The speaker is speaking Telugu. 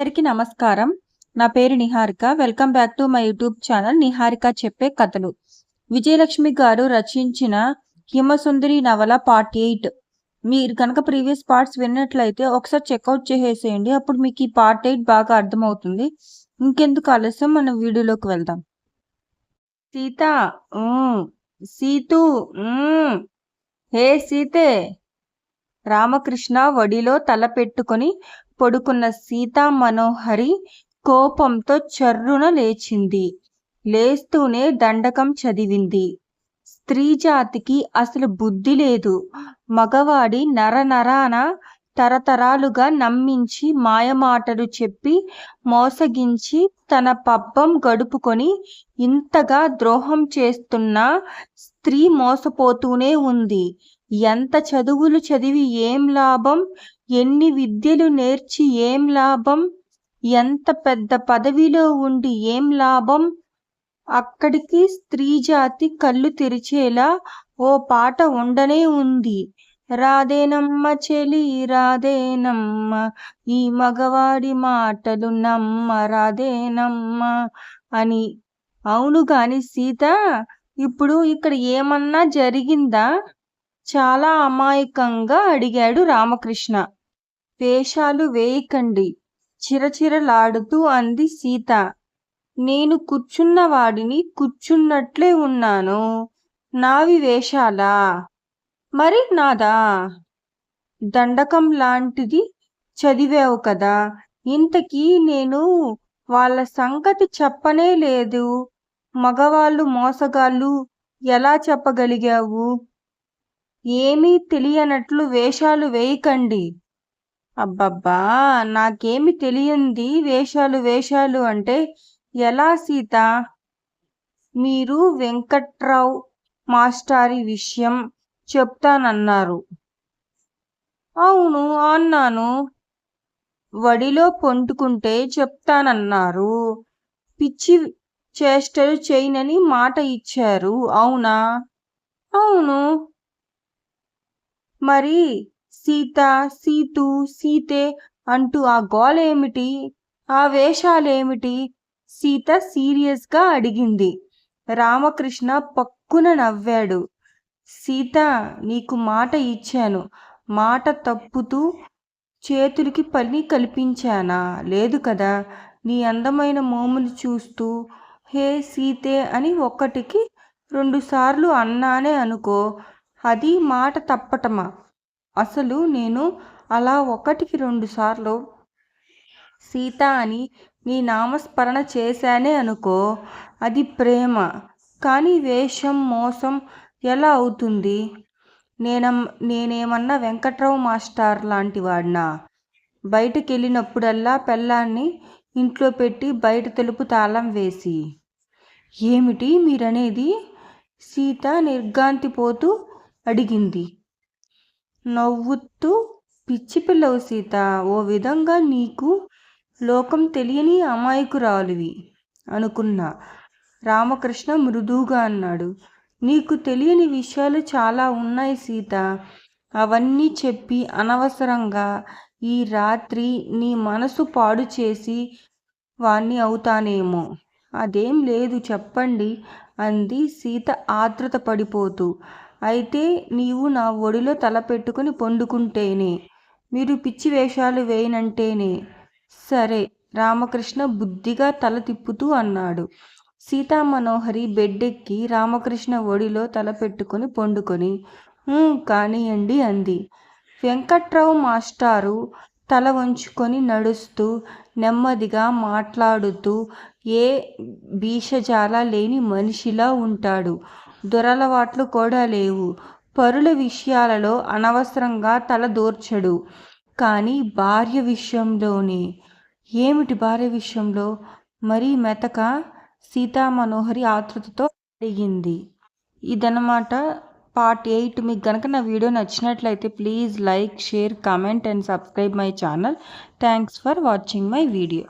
అందరికీ నమస్కారం. నా పేరు Niharika. Welcome back to my YouTube channel Niharika చెప్పే కథలు. విజయలక్ష్మి గారు రచించిన హిమసుందరి నవల పార్ట్ ఎయిట్. మీరు కనుక ప్రీవియస్ పార్ట్స్ విన్నట్లయితే ఒకసారి చెక్అవుట్ చేసేయండి. అప్పుడు మీకు ఈ పార్ట్ ఎయిట్ బాగా అర్థమవుతుంది. ఇంకెందుకు ఆలస్యం? మనం వీడియోలోకి వెళ్దాం. సీత సీతు హే సీతే! రామకృష్ణ వడిలో తల పెట్టుకొని పడుకున్న సీతా మనోహరి కోపంతో చర్రున లేచింది. లేస్తూనే దండకం చదివింది. స్త్రీ జాతికి అసలు బుద్ధి లేదు. మగవాడి నరనరాన తరతరాలుగా నమ్మించి మాయమాటలు చెప్పి మోసగించి తన పబ్బం గడుపుకొని ఇంతగా ద్రోహం చేస్తున్న స్త్రీ మోసపోతూనే ఉంది. ఎంత చదువులు చదివి ఏం లాభం? ఎన్ని విద్యలు నేర్చి ఏం లాభం? ఎంత పెద్ద పదవిలో ఉండి ఏం లాభం? అక్కడికి స్త్రీ జాతి కళ్ళు తెరిచేలా ఓ పాట ఉండనే ఉంది. రాధేనమ్మ చెలి రాధేనమ్మ ఈ మగవాడి మాటలు నమ్మ రాధేనమ్మ అని. అవును కాని సీత ఇప్పుడు ఇక్కడ ఏమన్నా జరిగిందా? చాలా అమాయకంగా అడిగాడు రామకృష్ణ. వేషాలు వేయకండి చిరచిరలాడుతూ అంది సీత. నేను కూర్చున్న వాడిని కూర్చున్నట్లే ఉన్నాను. నావి వేషాలా? మరి నాదా? దండకం లాంటిది చదివావు కదా ఇంతకీ నేను వాళ్ళ సంగతి చెప్పనే లేదు. మగవాళ్ళు మోసగాళ్ళు ఎలా చెప్పగలిగావు? ఏమీ తెలియనట్లు వేషాలు వేయకండి. అబ్బబ్బా నాకేమి తెలియంది వేషాలు వేషాలు అంటే ఎలా సీత? మీరు వెంకట్రావు మాస్టారి విషయం చెప్తానన్నారు. అవును అన్నాను. వడిలో పొంటుకుంటే చెప్తానన్నారు. పిచ్చి చేష్టలు చేయనని మాట ఇచ్చారు అవునా? అవును. మరి సీత సీతు సీతే అంటూ ఆ గోలేమిటి ఆ వేషాలేమిటి? సీత సీరియస్గా అడిగింది. రామకృష్ణ పక్కున నవ్వాడు. సీత నీకు మాట ఇచ్చాను. మాట తప్పుతూ చేతులకి పని కల్పించానా? లేదు కదా. నీ అందమైన మోములు చూస్తూ హే సీతే అని ఒక్కటికి రెండుసార్లు అన్నానే అనుకో. అది మాట తప్పటమా? అసలు నేను అలా ఒకటికి రెండుసార్లు సీత అని నీ నామస్మరణ చేశానే అనుకో. అది ప్రేమ. కానీ వేషం మోసం ఎలా అవుతుంది? నేనం నేనేమన్నా వెంకట్రావు మాస్టర్ లాంటి వాడినా? బయటకు వెళ్ళినప్పుడల్లా పెళ్ళాన్ని ఇంట్లో పెట్టి బయట తెలుపు తాళం వేసి. ఏమిటి మీరనేది? సీత నిర్గాంతిపోతూ అడిగింది. నవ్వుతూ పిచ్చి పిల్లవు సీత ఓ విధంగా నీకు లోకం తెలియని అమాయకురాలువి అనుకున్నా. రామకృష్ణ మృదువుగా అన్నాడు. నీకు తెలియని విషయాలు చాలా ఉన్నాయి సీత. అవన్నీ చెప్పి అనవసరంగా ఈ రాత్రి నీ మనసు పాడు చేసి వాణ్ణి అవుతానేమో. అదేం లేదు చెప్పండి అంది సీత ఆతృత పడిపోతూ. అయితే నీవు నా ఒడిలో తల పెట్టుకుని పొందుకుంటేనే మీరు పిచ్చి వేషాలు వేయనంటేనే. సరే రామకృష్ణ బుద్ధిగా తల తిప్పుతూ అన్నాడు. సీతామనోహరి బెడ్డెక్కి రామకృష్ణ ఒడిలో తల పెట్టుకుని పొండుకొని కానియండి అంది. వెంకట్రావు మాస్టారు తల వంచుకొని నడుస్తూ నెమ్మదిగా మాట్లాడుతూ ఏ భీషజాల లేని మనిషిలా ఉంటాడు. దురలవాట్లు కూడా లేవు. పరుల విషయాలలో అనవసరంగా తల దూర్చడు. కానీ భార్య విషయంలోనే. ఏమిటి భార్య విషయంలో? మరీ మెతక? సీతామనోహరి ఆతృతతో అడిగింది. ఇదనమాట పార్ట్ ఎయిట్. మీకు కనుక నా వీడియో నచ్చినట్లయితే please like share comment and subscribe my channel. Thanks for watching my video.